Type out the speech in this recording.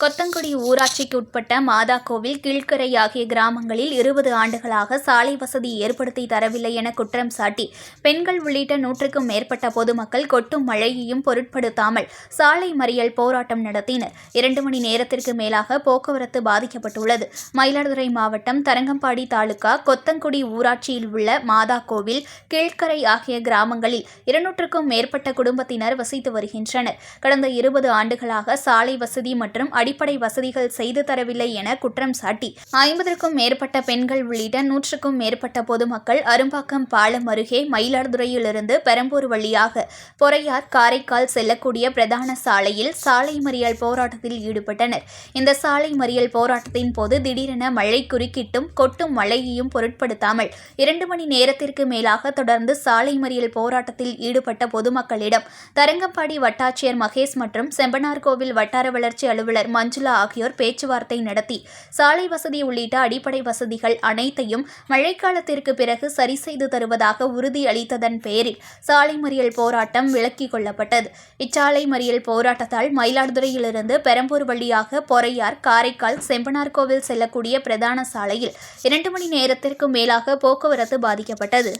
கொத்தங்குடி ஊராட்சிக்கு உட்பட்ட மாதா கோவில் கீழ்கரை ஆகிய கிராமங்களில் இருபது ஆண்டுகளாக சாலை வசதி ஏற்படுத்தி தரவில்லை என குற்றம் சாட்டி பெண்கள் உள்ளிட்ட நூற்றுக்கும் மேற்பட்ட பொதுமக்கள் கொட்டும் மழையையும் பொருட்படுத்தாமல் சாலை மறியல் போராட்டம் நடத்தினர். இரண்டு மணி நேரத்திற்கு மேலாக போக்குவரத்து பாதிக்கப்பட்டுள்ளது. மயிலாடுதுறை மாவட்டம் தரங்கம்பாடி தாலுகா கொத்தங்குடி ஊராட்சியில் உள்ள மாதா கோவில் கீழ்கரை ஆகிய கிராமங்களில் இருநூற்றுக்கும் மேற்பட்ட குடும்பத்தினர் வசித்து வருகின்றனர். கடந்த இருபது ஆண்டுகளாக சாலை வசதி மற்றும் அடிப்படை வசதிகள் செய்து தரவில்லை என குற்றம் சாட்டி. ஐம்பதற்கும் மேற்பட்ட பெண்கள் உள்ளிட்ட நூற்றுக்கும் மேற்பட்ட பொதுமக்கள் அரும்பாக்கம் பாலம் அருகே மயிலாடுதுறையிலிருந்து பெரம்பூர் வழியாக பொறையார் காரைக்கால் செல்லக்கூடிய பிரதான சாலையில் சாலை மறியல் போராட்டத்தில் ஈடுபட்டனர். இந்த சாலை மறியல் போராட்டத்தின் போது திடீரென மழை குறுக்கிட்டும் கொட்டும் மழையையும் பொருட்படுத்தாமல் இரண்டு மணி நேரத்திற்கு மேலாக தொடர்ந்து சாலை மறியல் போராட்டத்தில் ஈடுபட்ட பொதுமக்களிடம் தரங்கம்பாடி வட்டாட்சியர் மகேஷ் மற்றும் செம்பனார்கோவில் வட்டார வளர்ச்சி அலுவலர் மஞ்சுளா ஆகியோர் பேச்சுவார்த்தை நடத்தி சாலை வசதி உள்ளிட்ட அடிப்படை வசதிகள் அனைத்தையும் மழைக்காலத்திற்கு பிறகு சரி செய்து தருவதாக உறுதியளித்ததன் பெயரில் பேரில் சாலை மறியல் போராட்டம் விலக்கிக் கொள்ளப்பட்டது. இச்சாலை மறியல் போராட்டத்தால் மயிலாடுதுறையிலிருந்து பெரம்பூர் வழியாக பொறையார் காரைக்கால் செம்பனார்கோவில் செல்லக்கூடிய பிரதான சாலையில் இரண்டு மணி நேரத்திற்கு மேலாக போக்குவரத்து பாதிக்கப்பட்டது.